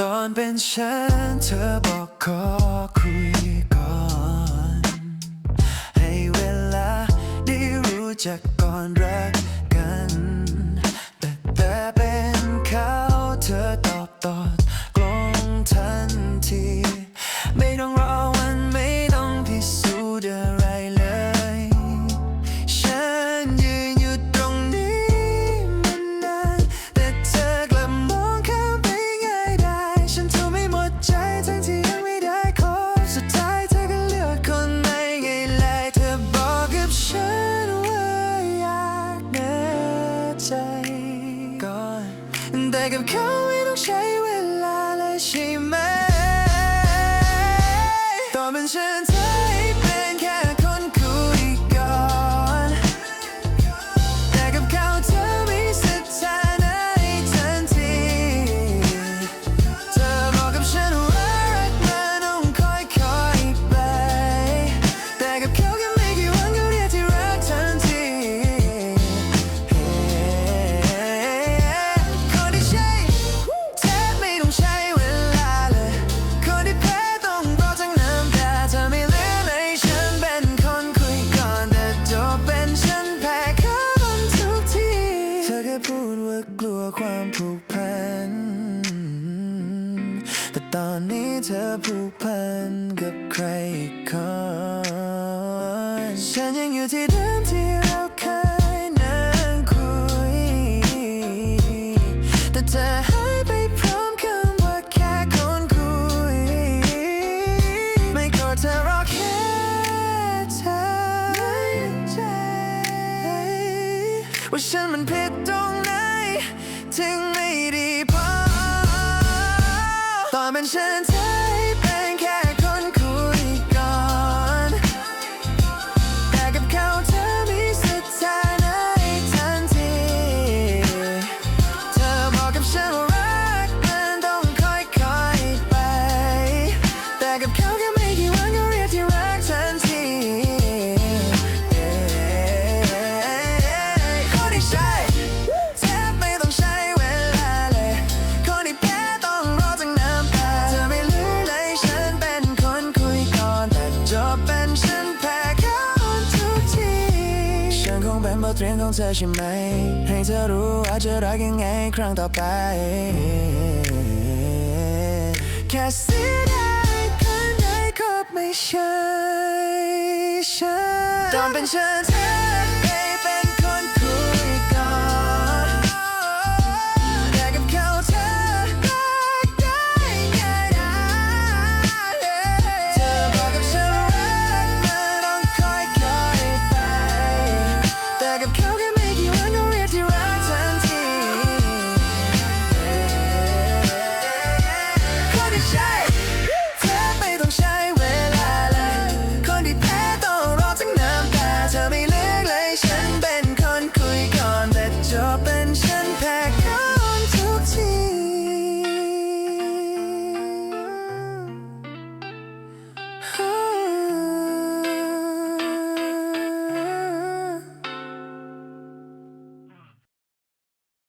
ตอนเป็นฉันเธอบอกขอคุยก่อน ให้เวลาได้รู้จักก่อนรัก จก่อนแต่กับเขาไม่ต้องใช้เวลาเลยใช่ไหม นี้เธอผูกพันกับใครอีกคนฉันยังอยู่ที่เดิมที่เราเคยนั่งคุย แต่เธอหายไปพร้อมคำว่าแค่คนคุย ไม่โกเธอรอกแค่เธอใจว่าฉันมันผิดตรงไหนถึง 我们现在 เทรียนของเธอใช่ไหม ให้เธอรู้ว่าจะรักยังไงครั้งต่อไป แค่เสียดายคนไหนก็ไม่ใช่ฉันตอนเป็นฉัน